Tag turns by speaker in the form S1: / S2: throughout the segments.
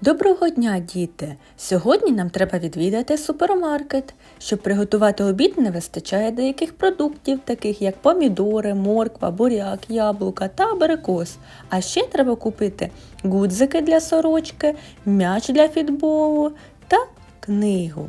S1: Доброго дня, діти! Сьогодні нам треба відвідати супермаркет. Щоб приготувати обід, не вистачає деяких продуктів, таких як помідори, морква, буряк, яблука та абрикос. А ще треба купити гудзики для сорочки, м'яч для фітболу та книгу.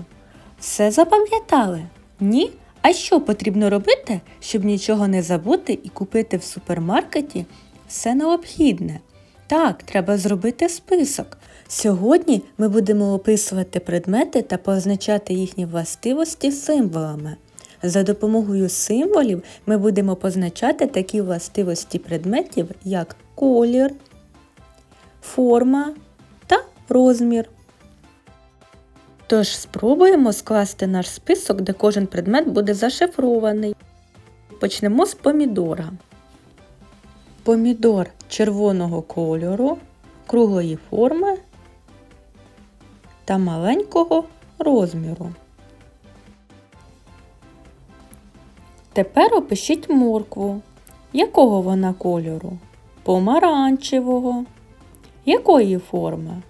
S1: Все запам'ятали? Ні? А що потрібно робити, щоб нічого не забути і купити в супермаркеті все необхідне? Так, треба зробити список. Сьогодні ми будемо описувати предмети та позначати їхні властивості символами. За допомогою символів ми будемо позначати такі властивості предметів, як колір, форма та розмір. Тож спробуємо скласти наш список, де кожен предмет буде зашифрований. Почнемо з помідора. Помідор червоного кольору, круглої форми та маленького розміру. Тепер опишіть моркву. Якого вона кольору? Помаранчевого. Якої форми?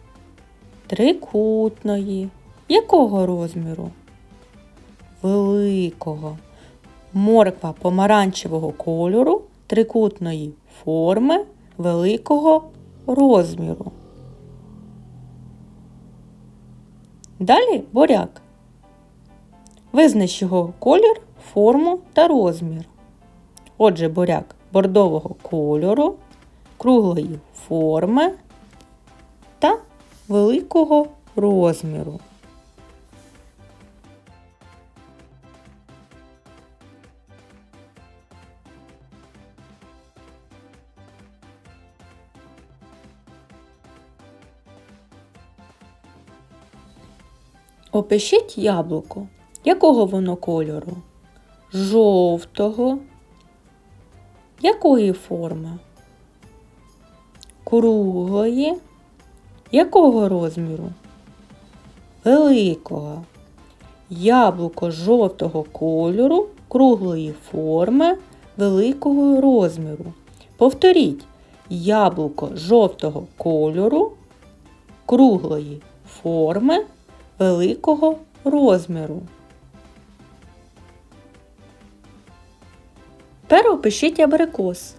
S1: Трикутної. Якого розміру? Великого. Морква помаранчевого кольору, трикутної форми, великого розміру. Далі буряк. Визнач його колір, форму та розмір. Отже, буряк бордового кольору, круглої форми та великого розміру. Опишіть яблуко. Якого воно кольору? Жовтого. Якої форми? Круглої. Якого розміру? Великого. Яблуко жовтого кольору, круглої форми, великого розміру. Повторіть яблуко жовтого кольору, круглої форми, великого розміру. Тепер опишіть абрикос.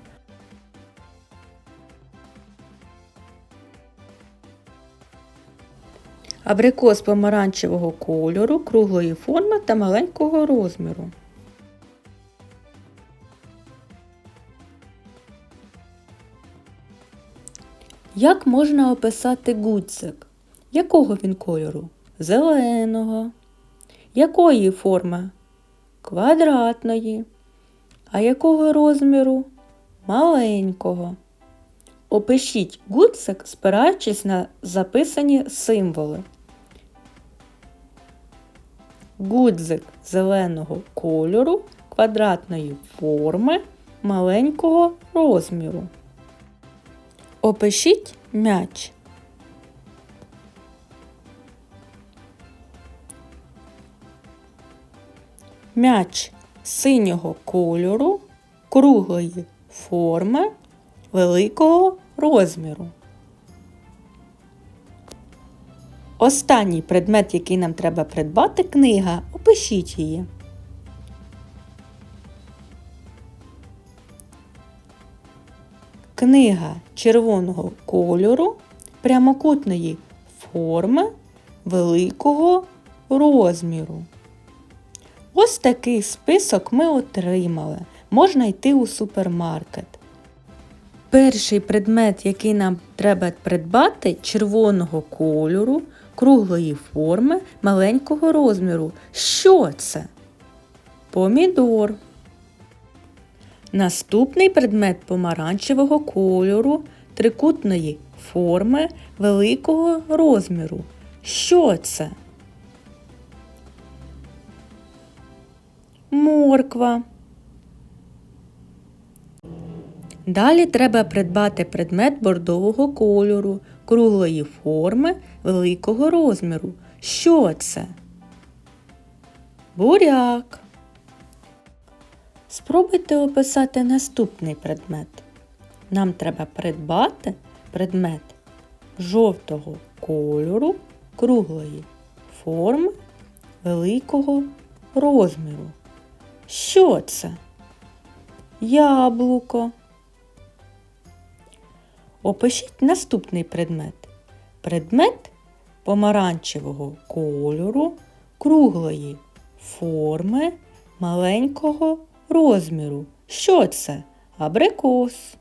S1: Абрикос помаранчевого кольору, круглої форми та маленького розміру. Як можна описати гудзик? Якого він кольору? Зеленого. Якої форми? Квадратної. А якого розміру? Маленького. Опишіть гудзик, спираючись на записані символи. Гудзик зеленого кольору, квадратної форми, маленького розміру. Опишіть м'яч. М'яч синього кольору, круглої форми, великого розміру. Останній предмет, який нам треба придбати, книга. Опишіть її. Книга червоного кольору, прямокутної форми, великого розміру. Ось такий список ми отримали. Можна йти у супермаркет. Перший предмет, який нам треба придбати, червоного кольору, круглої форми, маленького розміру. Що це? Помідор. Наступний предмет помаранчевого кольору, трикутної форми, великого розміру. Що це? Морква. Далі треба придбати предмет бордового кольору, круглої форми, великого розміру. Що це? Буряк. Спробуйте описати наступний предмет. Нам треба придбати предмет жовтого кольору, круглої форми, великого розміру. Що це? Яблуко. Опишіть наступний предмет. Предмет помаранчевого кольору, круглої форми, маленького розміру. Що це? Абрикос.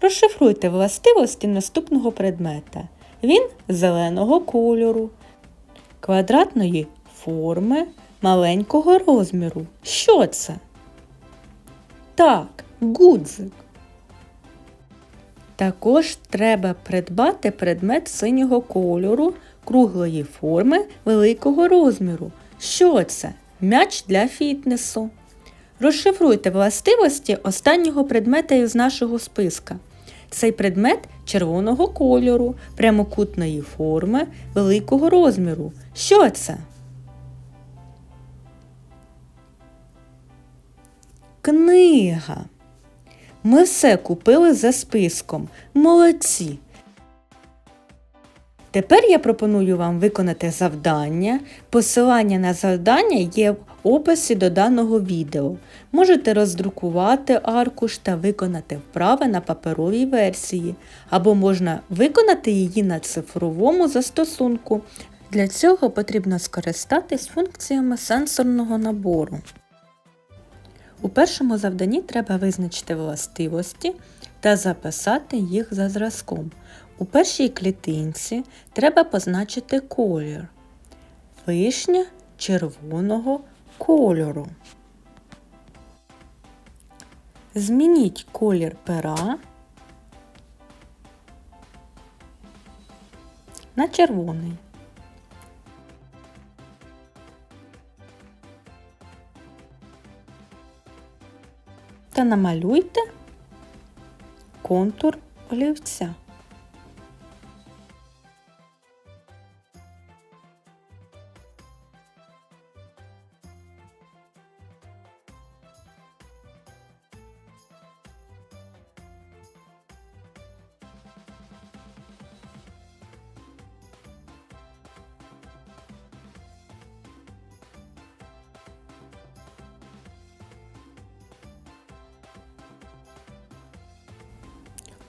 S1: Розшифруйте властивості наступного предмета. Він зеленого кольору, квадратної форми, маленького розміру. Що це? Так, гудзик. Також треба придбати предмет синього кольору, круглої форми, великого розміру. Що це? М'яч для фітнесу. Розшифруйте властивості останнього предмета із нашого списка. Цей предмет червоного кольору, прямокутної форми, великого розміру. Що це? Книга. Ми все купили за списком. Молодці. Тепер я пропоную вам виконати завдання. Посилання на завдання є в описі до даного відео. Можете роздрукувати аркуш та виконати вправи на паперовій версії, або можна виконати її на цифровому застосунку. Для цього потрібно скористатись функціями сенсорного набору. У першому завданні треба визначити властивості та записати їх за зразком. У першій клітинці треба позначити колір. Вишня червоного кольору. Змініть колір пера на червоний. Та намалюйте контур олівця.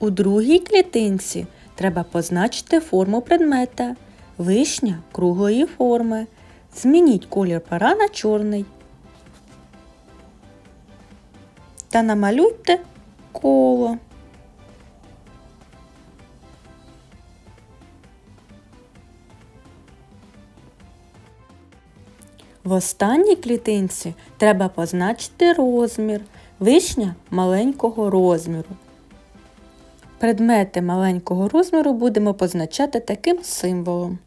S1: У другій клітинці треба позначити форму предмета. Вишня круглої форми. Змініть колір пера на чорний. Та намалюйте коло. В останній клітинці треба позначити розмір. Вишня маленького розміру. Предмети маленького розміру будемо позначати таким символом.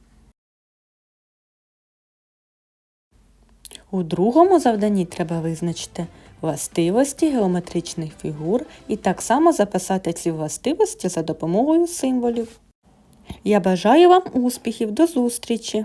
S1: У другому завданні треба визначити властивості геометричних фігур і так само записати ці властивості за допомогою символів. Я бажаю вам успіхів, до зустрічі!